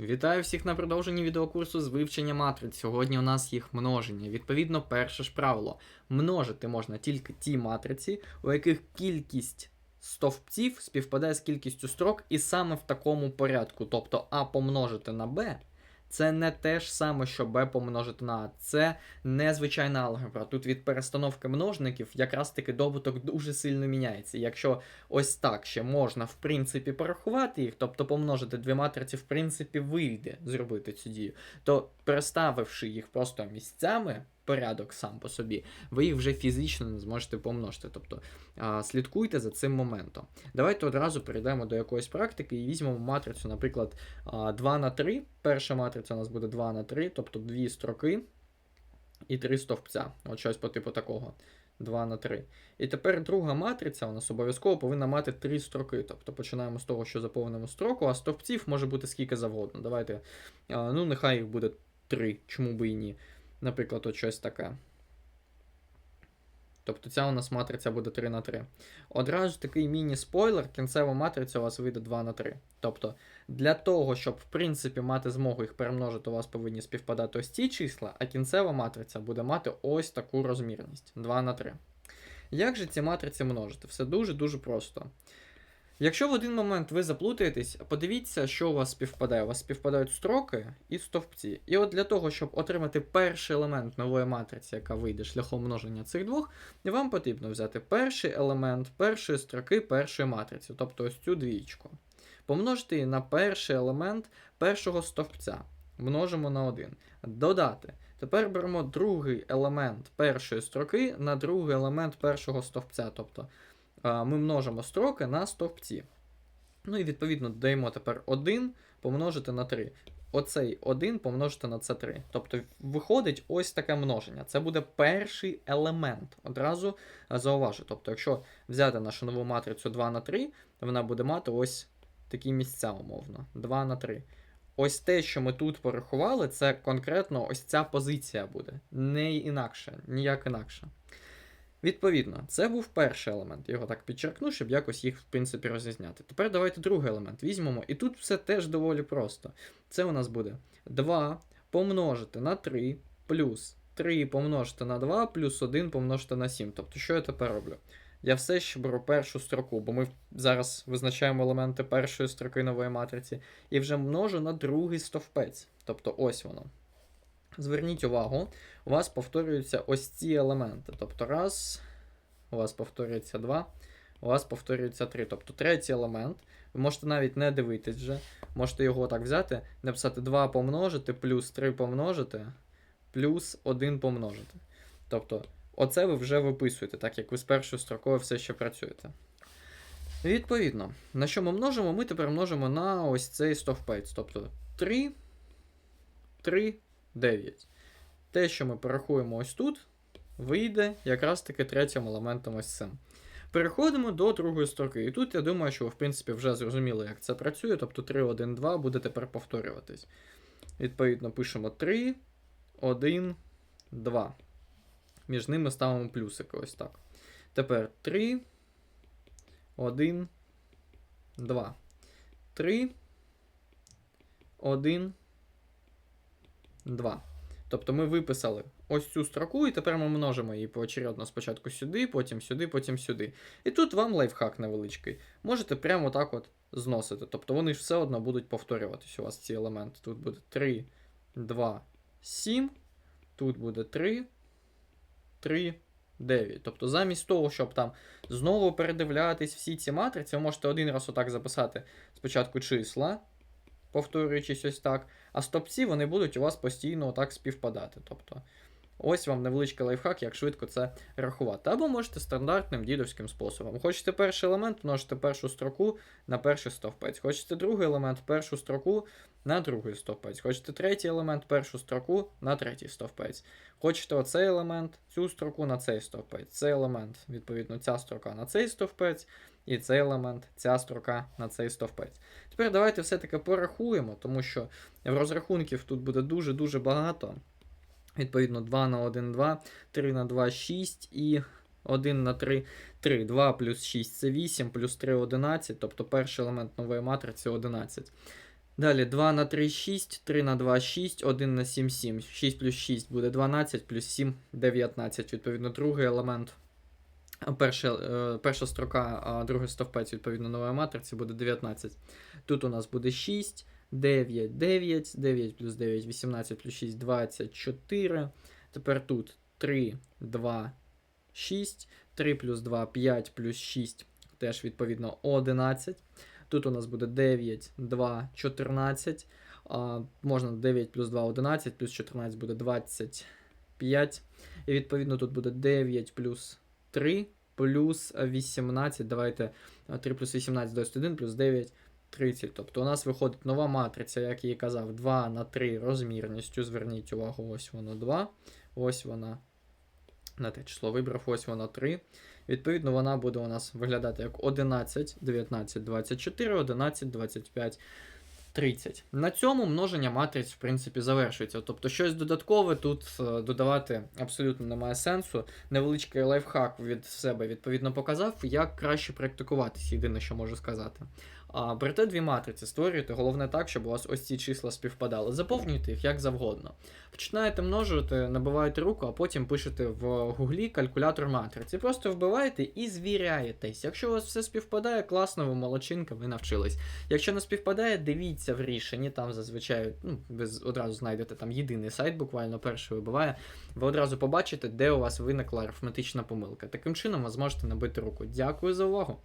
Вітаю всіх на продовженні відеокурсу з вивчення матриць. Сьогодні у нас їх множення. Відповідно, перше ж правило: множити можна тільки ті матриці, у яких кількість стовпців співпадає з кількістю строк, і саме в такому порядку. Тобто А помножити на Б. Це не те ж саме, що b помножити на a. Це незвичайна алгебра. Тут від перестановки множників якраз таки добуток дуже сильно міняється. Якщо ось так ще можна в принципі порахувати їх, тобто помножити дві матриці, в принципі, вийде зробити цю дію, то переставивши їх просто місцями, порядок сам по собі, ви їх вже фізично не зможете помножити. Тобто слідкуйте за цим моментом. Давайте одразу перейдемо до якоїсь практики і візьмемо матрицю, наприклад, 2 на 3. Перша матриця у нас буде 2 на 3, тобто дві строки і три стовпця. От щось по типу такого. 2 на 3. І тепер друга матриця у нас обов'язково повинна мати три строки. Тобто починаємо з того, що заповнимо строку, а стовпців може бути скільки завгодно. Давайте, ну, нехай їх буде 3, чому би і ні. Наприклад, от щось таке. Тобто ця у нас матриця буде 3 на 3. Одразу такий міні-спойлер, кінцева матриця у вас вийде 2 на 3. Тобто, для того, щоб в принципі мати змогу їх перемножити, у вас повинні співпадати ось ці числа, а кінцева матриця буде мати ось таку розмірність 2 на 3. Як же ці матриці множити? Все дуже-дуже просто. Якщо в один момент ви заплутаєтесь, подивіться, що у вас співпадає. У вас співпадають строки і стовпці. І от для того, щоб отримати перший елемент нової матриці, яка вийде шляхом множення цих двох, вам потрібно взяти перший елемент першої строки першої матриці, тобто ось цю двічку. Помножити її на перший елемент першого стовпця. Множимо на 1. Додати. Тепер беремо другий елемент першої строки на другий елемент першого стовпця. Тобто ми множимо строки на стовпці. Ну і відповідно додаємо тепер 1 помножити на 3. Оцей 1 помножити на це 3. Тобто виходить ось таке множення. Це буде перший елемент. Одразу зауважу. Тобто, якщо взяти нашу нову матрицю 2 на 3, то вона буде мати ось такі місця, умовно. 2 на 3. Ось те, що ми тут порахували, це конкретно ось ця позиція буде. Не інакше, ніяк інакше. Відповідно, це був перший елемент. Його так підчеркну, щоб якось їх, в принципі, розрізняти. Тепер давайте другий елемент візьмемо. І тут все теж доволі просто. Це у нас буде 2 помножити на 3 плюс 3 помножити на 2 плюс 1 помножити на 7. Тобто, що я тепер роблю? Я все ще беру першу строку, бо ми зараз визначаємо елементи першої строки нової матриці, і вже множу на другий стовпець. Тобто ось воно. Зверніть увагу, у вас повторюються ось ці елементи. Тобто, раз, у вас повторюється 2, у вас повторюється 3. Тобто третій елемент. Ви можете навіть не дивитись вже. Можете його так взяти, написати 2 помножити, плюс 3 помножити, плюс 1 помножити. Тобто, оце ви вже виписуєте, так як ви з першою строкою все ще працюєте. Відповідно, на що ми множимо? Ми тепер множимо на ось цей стовпець. Тобто 3, 3, 9. Те, що ми порахуємо ось тут, вийде якраз таки третім елементом ось цим. Переходимо до другої строки. І тут я думаю, що ви, в принципі, вже зрозуміли, як це працює. Тобто 3, 1, 2 буде тепер повторюватись. Відповідно, пишемо 3, 1, 2. Між ними ставимо плюсики ось так. Тепер 3, 1, 2. 3, 1, 2. Тобто ми виписали ось цю строку, і тепер ми множимо її поочередно спочатку сюди, потім сюди, потім сюди. І тут вам лайфхак невеличкий. Можете прямо так от зносити. Тобто вони ж все одно будуть повторюватись у вас ці елементи. Тут буде 3, 2, 7. Тут буде 3, 3, 9. Тобто, замість того, щоб там знову передивлятись всі ці матриці, ви можете один раз отак записати спочатку числа, повторюючись ось так. А стопці вони будуть у вас постійно так співпадати. Тобто, ось вам невеличкий лайфхак, як швидко це рахувати. Або можете стандартним дідовським способом. Хочете перший елемент, множите першу строку на перший стовпець. Хочете другий елемент, першу строку на другий стовпець. Хочете третій елемент, першу строку на третій стовпець. Хочете оцей елемент, цю строку на цей стовпець. Цей елемент, відповідно, ця строка на цей стовпець. І цей елемент, ця строка на цей стовпець. Тепер давайте все-таки порахуємо, тому що в розрахунків тут буде дуже-дуже багато. Відповідно, 2 на 1, 2, 3 на 2, 6 і 1 на 3, 3. 2 плюс 6 це 8, плюс 3 11, тобто перший елемент нової матриці 11. Далі 2 на 3 6, 3 на 2 6, 1 на 7 7. 6 плюс 6 буде 12, плюс 7 19. Відповідно, другий елемент. Перша, е, перша строка, а другий стовпець, відповідно, нової матриці буде 19. Тут у нас буде 6, 9, 9, 9 плюс 9, 18 плюс 6, 24. Тепер тут 3, 2, 6, 3 плюс 2, 5 плюс 6, теж відповідно 11. Тут у нас буде 9, 2, 14. А, можна 9 плюс 2, 11, плюс 14 буде 25. І відповідно тут буде 9 плюс 3 плюс 18. Давайте 3 плюс 18 21 плюс 9 30. Тобто у нас виходить нова матриця, як я і казав, 2 на 3 розмірністю. Зверніть увагу, ось воно 2. Ось вона. На те число вибрав, ось вона 3. Відповідно, вона буде у нас виглядати як 11, 19, 24, 11, 25, 30. На цьому множення матриць, в принципі, завершується. Тобто, щось додаткове тут е, додавати абсолютно немає сенсу. Невеличкий лайфхак від себе відповідно показав, як краще практикуватись, єдине, що можу сказати. А берете дві матриці, створюєте, головне так, щоб у вас ось ці числа співпадали. Заповнюйте їх як завгодно. Починаєте множити, набиваєте руку, а потім пишете в гуглі калькулятор матриці. Просто вбиваєте і звіряєтесь. Якщо у вас все співпадає, класно, ви молодчинка, ви навчились. Якщо не співпадає, дивіться в рішенні, там зазвичай ну, ви одразу знайдете там єдиний сайт, буквально перший вибиває. Ви одразу побачите, де у вас виникла арифметична помилка. Таким чином ви зможете набити руку. Дякую за увагу!